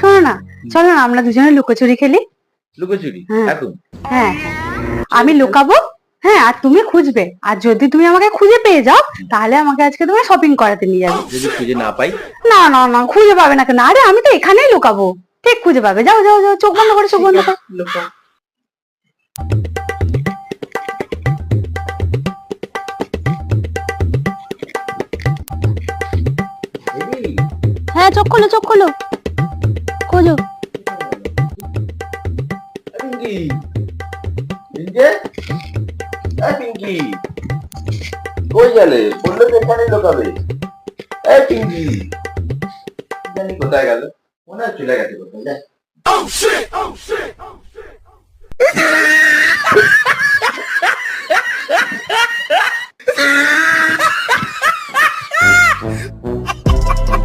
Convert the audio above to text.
শোনো না চলো না আমরা দুজনে লুকোচুরি খেলি। লুকোচুরি হ্যাঁ। এখন? হ্যাঁ। আমি লুকাবো হ্যাঁ আর তুমি খুঁজবে। আর যদি তুমি আমাকে খুঁজে পেয়ে যাও তাহলে আমাকে আজকে তুমি শপিং করাতে নিয়ে যাবে। যদি খুঁজে না পাই? না না না খুঁজে পাবে না কেন? আরে আমি তো এখানেই লুকাবো। ঠিক খুঁজে পাবে। যাও যাও যাও চোখ বন্ধ করে চোখ বন্ধ করো। হ্যাঁ চোখ খোলো চোখ খোলো। পিঙ্কি পিঙ্কে এই পিঙ্কি কই গেলে? বলল তো এখানে লোকাবে এই পিঙ্কি জানি কোথায় গেল। মনে হয় চলে গেছে কোথায়, যাই।